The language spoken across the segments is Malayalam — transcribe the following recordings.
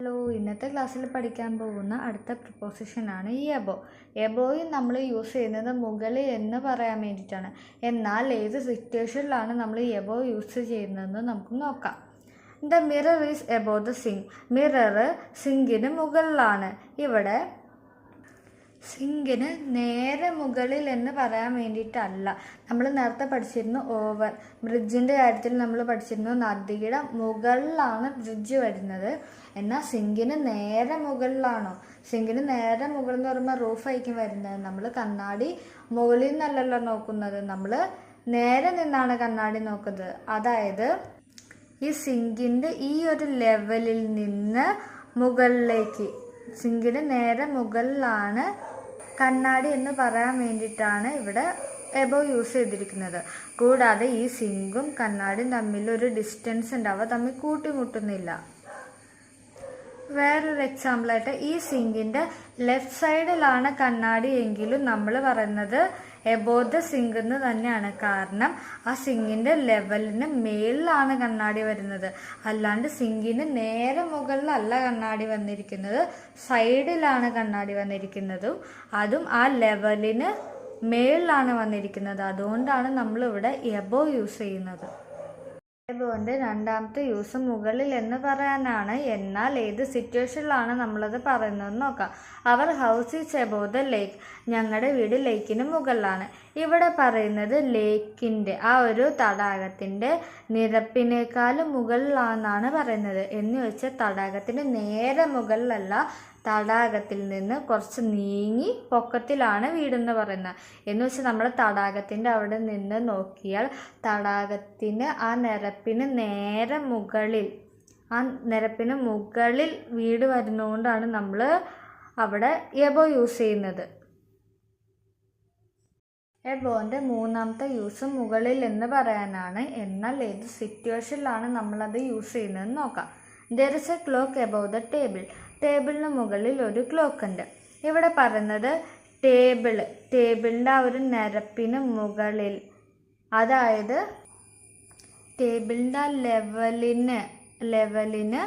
ഹലോ ഇന്നത്തെ ക്ലാസ്സിൽ പഠിക്കാൻ പോകുന്ന അടുത്ത പ്രിപ്പോസിഷനാണ് എബോ എബോയും നമ്മൾ യൂസ് ചെയ്യുന്നത് മുകളിൽ എന്ന് പറയാൻ വേണ്ടിയിട്ടാണ്. എന്നാൽ ഏത് സിറ്റുവേഷനിലാണ് നമ്മൾ എബോ യൂസ് ചെയ്യുന്നതെന്ന് നമുക്ക് നോക്കാം. The mirror is above the sink mirror സിങ്കിന് മുകളിലാണ്. ഇവിടെ സിങ്കിന് നേരെ മുകളിൽ എന്ന് പറയാൻ വേണ്ടിയിട്ടല്ല. നമ്മൾ നേരത്തെ പഠിച്ചിരുന്നു ഓവർ ബ്രിഡ്ജിന്റെ കാര്യത്തിൽ നമ്മൾ പഠിച്ചിരുന്നു നദിയുടെ മുകളിലാണ് ബ്രിഡ്ജ് വരുന്നത്. എന്നാൽ സിങ്കിന് നേരെ മുകളിലാണോ? സിങ്കിന് നേരെ മുകളിൽ എന്ന് പറയുമ്പോൾ റൂഫായിരിക്കും വരുന്നത്. നമ്മൾ കണ്ണാടി മുകളിൽ നിന്നല്ലല്ലോ നോക്കുന്നത്. നമ്മൾ നേരെ നിന്നാണ് കണ്ണാടി നോക്കുന്നത്. അതായത് ഈ സിങ്കിന്റെ ഈ ഒരു ലെവലിൽ നിന്ന് മുകളിലേക്ക് സിങ്കിന് നേരെ മുകളിലാണ് കണ്ണാടി എന്ന് പറയാൻ വേണ്ടിയിട്ടാണ് ഇവിടെ എബോ യൂസ് ചെയ്തിരിക്കുന്നത്. കൂടാതെ ഈ സിങ്കും കണ്ണാടിയും തമ്മിൽ ഒരു ഡിസ്റ്റൻസ് ഉണ്ട് അവ തമ്മിൽ കൂട്ടിമുട്ടുന്നില്ല. വേറൊരു എക്സാമ്പിളായിട്ട് ഈ സിങ്കിന്റെ ലെഫ്റ്റ് സൈഡിലാണ് കണ്ണാടി എങ്കിലും നമ്മൾ പറയുന്നത് എബോ ദ സിങ്ക് എന്ന് തന്നെയാണ് കാരണം ആ സിങ്കിന്റെ ലെവലിന് മേളിലാണ് കണ്ണാടി വരുന്നത്. അല്ലാണ്ട് സിങ്കിന് നേരെ മുകളിലല്ല കണ്ണാടി വന്നിരിക്കുന്നത്. സൈഡിലാണ് കണ്ണാടി വന്നിരിക്കുന്നതും. അതും ആ ലെവലിന് മേളിലാണ് വന്നിരിക്കുന്നത്. അതുകൊണ്ടാണ് നമ്മളിവിടെ എബോ യൂസ് ചെയ്യുന്നത്. എബോന്റെ രണ്ടാമത്തെ യൂസ് മുകളിൽ എന്ന് പറയാനാണ്. എന്നാൽ ഏത് സിറ്റുവേഷനിലാണ് നമ്മളത് പറയുന്നത് നോക്കാം. Our house is above the lake. ഞങ്ങളുടെ വീട് ലേക്കിന് മുകളിലാണ്. ഇവിടെ പറയുന്നത് ലേക്കിന്റെ ആ ഒരു തടാകത്തിന്റെ നിരപ്പിനേക്കാളും മുകളിലാണെന്നാണ് പറയുന്നത്. എന്ന് വെച്ചാൽ തടാകത്തിന് നേരെ മുകളിലല്ല തടാകത്തിൽ നിന്ന് കുറച്ച് നീങ്ങി പൊക്കത്തിലാണ് വീടെന്ന് പറയുന്നത്. എന്ന് വെച്ചാൽ നമ്മൾ തടാകത്തിന്റെ അവിടെ നിന്ന് നോക്കിയാൽ തടാകത്തിന് ആ നിരപ്പിന് നേരെ മുകളിൽ ആ നിരപ്പിന് മുകളിൽ വീട് വരുന്നതുകൊണ്ടാണ് നമ്മൾ അവിടെ എബോ യൂസ് ചെയ്യുന്നത്. എബോന്റെ മൂന്നാമത്തെ യൂസ് മുകളിൽ എന്ന് പറയാനാണ്. എന്നാൽ ഏത് സിറ്റുവേഷനിലാണ് നമ്മളത് യൂസ് ചെയ്യുന്നതെന്ന് നോക്കാം. There is a clock above the table ടേബിളിന് മുകളിൽ ഒരു ക്ലോക്ക് ഉണ്ട്. ഇവിടെ പറയുന്നത് ടേബിൾ ടേബിളിന്റെ ആ ഒരു നിരപ്പിന് മുകളിൽ അതായത് ടേബിളിന്റെ ആ ലെവലിന് ലെവലിന്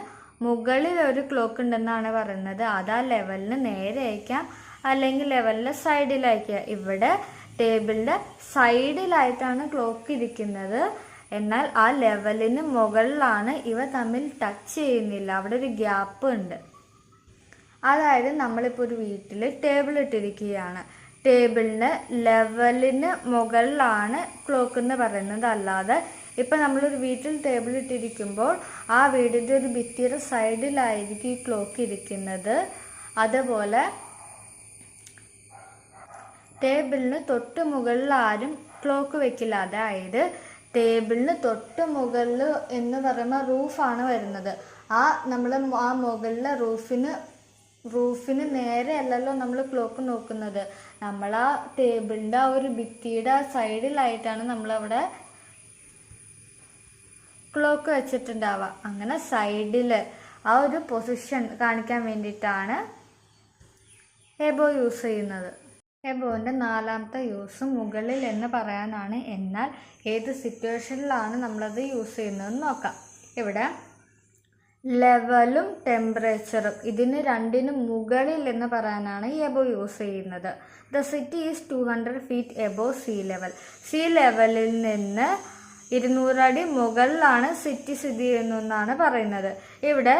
മുകളിൽ ഒരു ക്ലോക്ക് ഉണ്ടെന്നാണ് പറയുന്നത്. അത് ആ ലെവലിന് നേരെ അയക്കാം. അല്ലെങ്കിൽ ലെവലിന്റെ സൈഡിലയക്കുക ഇവിടെ ടേബിളിന്റെ സൈഡിലായിട്ടാണ് ക്ലോക്ക് ഇരിക്കുന്നത്. എന്നാൽ ആ ലെവലിന് മുകളിലാണ് ഇവ തമ്മിൽ ടച്ച് ചെയ്യുന്നില്ല. അവിടെ ഒരു ഗ്യാപ്പ് ഉണ്ട്. അതായത് നമ്മളിപ്പോൾ ഒരു വീട്ടിൽ ടേബിൾ ഇട്ടിരിക്കുകയാണ്. ടേബിളിന് ലെവലിന് മുകളിലാണ് ക്ലോക്ക് എന്ന് പറയുന്നത്. അല്ലാതെ ഇപ്പം നമ്മളൊരു വീട്ടിൽ ടേബിൾ ഇട്ടിരിക്കുമ്പോൾ ആ വീടിന്റെ ഒരു ഭിത്തിയുടെ സൈഡിലായിരിക്കും ഈ ക്ലോക്ക് ഇരിക്കുന്നത്. അതുപോലെ ടേബിളിന് തൊട്ട് മുകളിൽ ആരും ക്ലോക്ക് വെക്കില്ല. അതായത് ടേബിളിന് തൊട്ട് മുകളിൽ എന്ന് പറയുമ്പോൾ റൂഫാണ് വരുന്നത്. ആ നമ്മൾ ആ മുകളിലെ റൂഫിന് റൂഫിന് നേരെ അല്ലല്ലോ നമ്മൾ ക്ലോക്ക് നോക്കുന്നത്. നമ്മൾ ആ ടേബിളിന്റെ ആ ഒരു ഭിത്തിയുടെ ആ സൈഡിലായിട്ടാണ് നമ്മളവിടെ ക്ലോക്ക് വെച്ചിട്ടുണ്ടാവുക. അങ്ങനെ സൈഡിൽ ആ ഒരു പൊസിഷൻ കാണിക്കാൻ വേണ്ടിയിട്ടാണ് എബോ യൂസ് ചെയ്യുന്നത്. എബോന്റെ നാലാമത്തെ യൂസ് മുകളിൽ എന്ന് പറയാനാണ്. എന്നാൽ ഏത് സിറ്റുവേഷനിലാണ് നമ്മളത് യൂസ് ചെയ്യുന്നതെന്ന് നോക്കാം. ഇവിടെ ലെവലും ടെമ്പറേച്ചറും ഇതിന് രണ്ടിനും മുകളിൽ എന്ന് പറയാനാണ് എബോ യൂസ് ചെയ്യുന്നത്. The city is two hundred feet above sea level. Sea ലെവലിൽ നിന്ന് ഇരുന്നൂറടി മുകളിലാണ് സിറ്റി സ്ഥിതി ചെയ്യുന്നതെന്നാണ് പറയുന്നത്. ഇവിടെ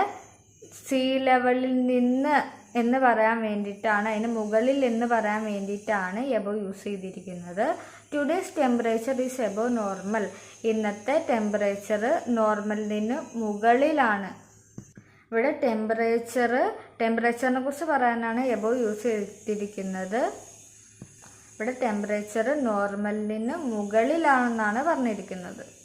സീ ലെവലിൽ നിന്ന് എന്ന് പറയാൻ വേണ്ടിയിട്ടാണ്. അതിന് മുകളിൽ എന്ന് പറയാൻ വേണ്ടിയിട്ടാണ് എബോ യൂസ് ചെയ്തിരിക്കുന്നത്. Today's temperature is above normal ഇന്നത്തെ ടെമ്പറേച്ചർ നോർമലിന് മുകളിലാണ്. ഇവിടെ ടെമ്പറേച്ചർ ടെമ്പറേച്ചറിനെ കുറിച്ച് പറയാനാണ് എബോ യൂസ് ചെയ്തിരിക്കുന്നത്. ഇവിടെ ടെമ്പറേച്ചർ നോർമലിന് മുകളിലാണെന്നാണ് പറഞ്ഞിരിക്കുന്നത്.